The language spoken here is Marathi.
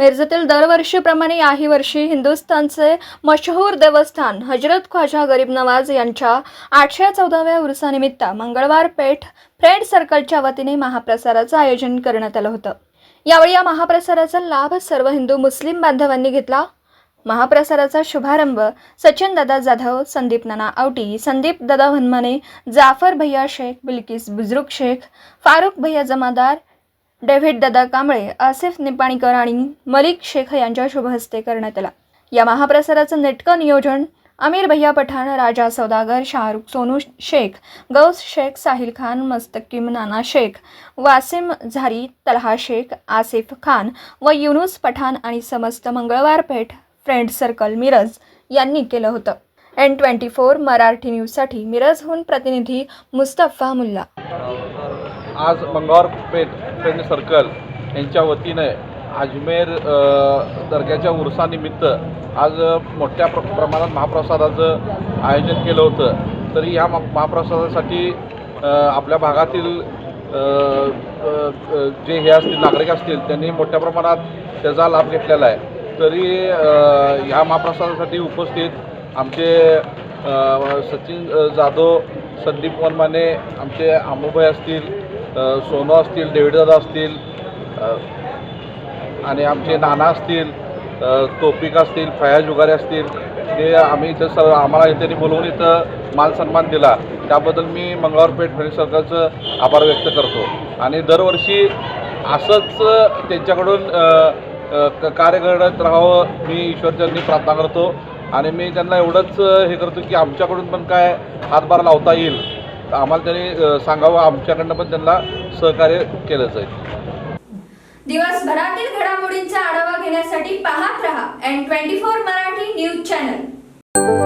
मिरजेतील दरवर्षीप्रमाणे याही वर्षी हिंदुस्थानचे मशहूर देवस्थान हजरत ख्वाजा गरीब नवाज यांच्या आठशे चौदाव्या उरुसानिमित्त मंगळवार पेठ फ्रेंड सर्कलच्या वतीने महाप्रसाराचं आयोजन करण्यात आलं होतं. यावेळी या महाप्रसाराचा लाभ सर्व हिंदू मुस्लिम बांधवांनी घेतला. महाप्रसाराचा शुभारंभ सचिन दादा जाधव संदीप नाना आवटी संदीप दादा वनमाने जाफर भैया शेख बिल्किस बुजरुक शेख फारुख भैया जमादार डेव्हिड दादा कांबळे आसिफ निपाणीकर आणि मलिक शेख यांच्या शुभहस्ते करण्यात आला. या महाप्रसाराचं नेटकं नियोजन अमीर भैया पठाण राजा सौदागर शाहरुख सोनू शेख गौस शेख साहिल खान मस्तकीम नाना शेख वासिम झारी तलहा शेख आसिफ खान व युनुस पठाण आणि समस्त मंगळवार पेठ फ्रेंड सर्कल मिरज यांनी केलं होतं. एन ट्वेंटी फोर मराठी न्यूजसाठी मिरजहून प्रतिनिधी मुस्तफा मुल्ला. आज मंगळवार पेठ सैन्य सर्कल यांच्या वतीने अजमेर दर्ग्याच्या उरसानिमित्त आज मोठ्या प्र प्रमाणात महाप्रसादाचं आयोजन केलं होतं. तरी ह्या महाप्रसादासाठी आपल्या भागातील जे हे असतील नागरिक असतील त्यांनी मोठ्या प्रमाणात त्याचा लाभ घेतलेला आहे. तरी ह्या महाप्रसादासाठी उपस्थित आमचे सचिन जाधव संदीप वनमाने आमचे आंबूभाई असतील सोनू असतील डेविडदादा असतील आणि आमचे नाना असतील तोपिक असतील फयाज जुगारे असतील ते आम्ही इथं सर्व आम्हाला त्यांनी बोलवून इथं मान सन्मान दिला. त्याबद्दल मी मंगळवार पेठ फ्रेंड आभार व्यक्त करतो. आणि दरवर्षी असंच त्यांच्याकडून क- कार्य करत राहावं मी ईश्वरचरणी प्रार्थना करतो. आणि मी त्यांना एवढंच हे करतो की आमच्याकडून पण काय हातभार लावता येईल. आम्हाला त्यांनी सांगावं आमच्याकडनं पण त्यांना सहकार्य केलं जाईल दिवसभरातील घडामोडींचा आढावा घेण्यासाठी पाहत रहा N twenty four Marathi news channel